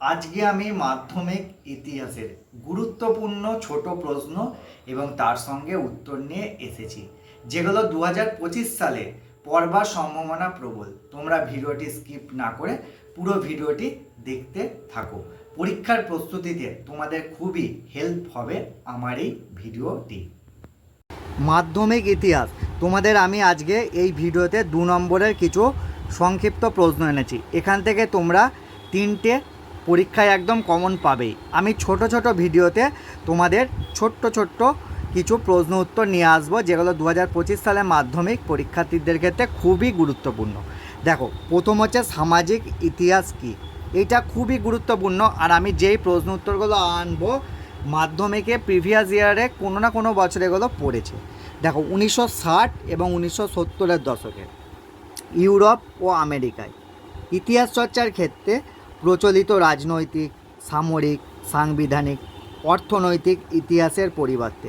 আজকে আমি মাধ্যমিক ইতিহাসের গুরুত্বপূর্ণ ছোট প্রশ্ন এবং তার সঙ্গে উত্তর নিয়ে এসেছি। যেগুলো দু সালে পড়বার সম্ভাবনা প্রবল। তোমরা ভিডিওটি স্কিপ না করে পুরো ভিডিওটি দেখতে থাকো। পরীক্ষার প্রস্তুতিতে তোমাদের খুবই হেল্প হবে আমার এই ভিডিওটি। মাধ্যমিক ইতিহাস। তোমাদের আমি আজকে এই ভিডিওতে দু নম্বরের কিছু সংক্ষিপ্ত প্রশ্ন এনেছি। এখান থেকে তোমরা তিনটে পরীক্ষায় একদম কমন পাবেই। আমি ছোট ছোট ভিডিওতে তোমাদের ছোট্ট ছোট্ট কিছু প্রশ্ন উত্তর নিয়ে আসব, যেগুলো দু হাজার পঁচিশ সালে মাধ্যমিক পরীক্ষার্থীদের ক্ষেত্রে খুবই গুরুত্বপূর্ণ। দেখো, প্রথম হচ্ছে সামাজিক ইতিহাস কী? এটা খুবই গুরুত্বপূর্ণ, আর আমি যেই প্রশ্ন উত্তরগুলো আনব, মাধ্যমিকে প্রিভিয়াস ইয়ারে কোনো না কোনো বছরে এগুলো পড়েছে। দেখো, উনিশশো ষাট এবং উনিশশো সত্তরের দশকে ইউরোপ ও আমেরিকায় ইতিহাস চর্চার ক্ষেত্রে প্রচলিত রাজনৈতিক, সামরিক, সাংবিধানিক, অর্থনৈতিক ইতিহাসের পরিবর্তে।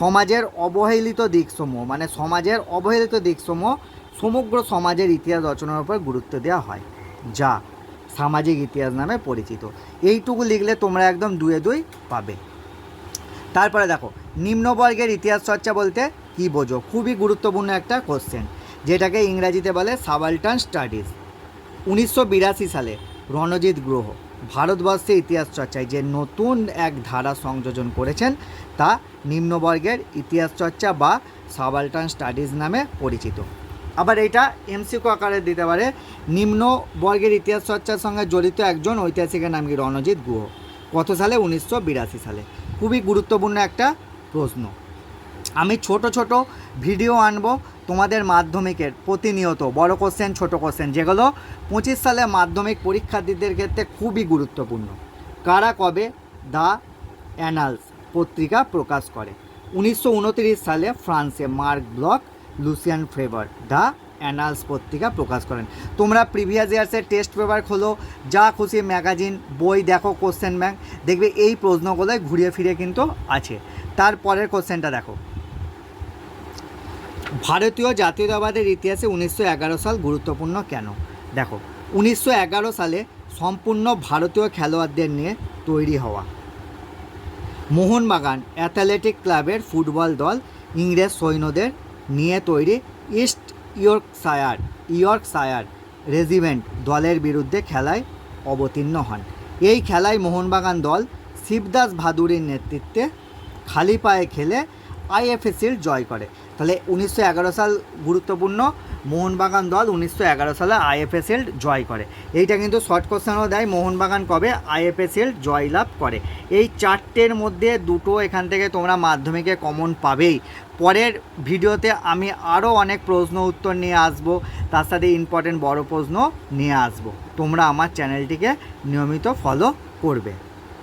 সমাজের অবহেলিত দিকসমূহ মানে সমাজের অবহেলিত দিকসমূহ সমগ্র সমাজের ইতিহাস রচনার উপর গুরুত্ব দেওয়া হয়, যা সামাজিক ইতিহাস নামে পরিচিত। এইটুকু লিখলে তোমরা একদম দুয়ে দুই পাবে। তারপরে দেখো, নিম্নবর্গের ইতিহাস চর্চা বলতে কী বোঝো? খুবই গুরুত্বপূর্ণ একটা কোশ্চেন যেটাকে ইংরাজিতে বলে সাবাল্টান স্টাডিজ। উনিশশো বিরাশি সালে রণজিৎ গ্রহ। ভারতবর্ষে ইতিহাস চর্চায় যে নতুন এক ধারা সংযোজন করেছেন, তা নিম্নবর্গের ইতিহাস চর্চা বা সাবাল্টান স্টাডিজ নামে পরিচিত। আবার এটা এমসিকো আকারে দিতে পারে। নিম্নবর্গের ইতিহাস চর্চার সঙ্গে জড়িত একজন ঐতিহাসিকের নাম কি রণজিৎ গুহ কত সালে? উনিশশো বিরাশি সালে। খুবই গুরুত্বপূর্ণ একটা প্রশ্ন। আমি ছোট ছোট ভিডিও আনব। তোমাদের মাধ্যমিকের প্রতিনিয়ত বড় কোশ্চেন ছোট কোশ্চেন যেগুলো পঁচিশ সালে মাধ্যমিক পরীক্ষার্থীদের ক্ষেত্রে খুবই গুরুত্বপূর্ণ। কারা কবে? দ্য অ্যানালস পত্রিকা প্রকাশ করে। উনিশশো উনত্রিশ সালে ফ্রান্সে Marc Bloch, Lucien Febvre, the Annales পত্রিকা প্রকাশ করেন। তোমরা প্রিভিয়াস ইয়ার্সের টেস্ট পেপার খোলো, যা খুশি ম্যাগাজিন, বই দেখো কোশ্চেন ব্যাংক দেখবে এই প্রশ্নগুলোয় ঘুরিয়ে ফিরে কিন্তু আছে। তারপরের কোশ্চেনটা দেখো। ভারতীয় জাতীয়তাবাদের ইতিহাসে উনিশশো এগারো সাল গুরুত্বপূর্ণ কেন? দেখো, উনিশশো এগারো সালে সম্পূর্ণ ভারতীয় খেলোয়াড়দের নিয়ে তৈরি হওয়া। মোহনবাগান অ্যাথলেটিক ক্লাবের ফুটবল দল ইংরেজ সৈন্যদের নিয়ে তৈরি ইস্ট ইয়র্কশায়ার ইয়র্কশায়ার রেজিমেন্ট দলের বিরুদ্ধে খেলায় অবতীর্ণ হন। এই খেলায় মোহনবাগান দল শিবদাস ভাদুরীর নেতৃত্বে খালি পায়ে খেলে আইএফএসির জয় করে। তাহলে উনিশশো এগারো সাল গুরুত্বপূর্ণ, মোহনবাগান দল উনিশশো এগারো সালে আইএফএসএল জয় করে। এইটা কিন্তু শর্ট কোশ্চেনও দেয়, মোহনবাগান কবে আইএফএসএল জয়লাভ করে। এই চারটের মধ্যে দুটো এখান থেকে তোমরা মাধ্যমিকে কমন পাবেই। পরের ভিডিওতে আমি আরও অনেক প্রশ্ন উত্তর নিয়ে আসব, তার সাথে ইম্পর্টেন্ট বড় প্রশ্ন নিয়ে আসব। তোমরা আমার চ্যানেলটিকে নিয়মিত ফলো করবে।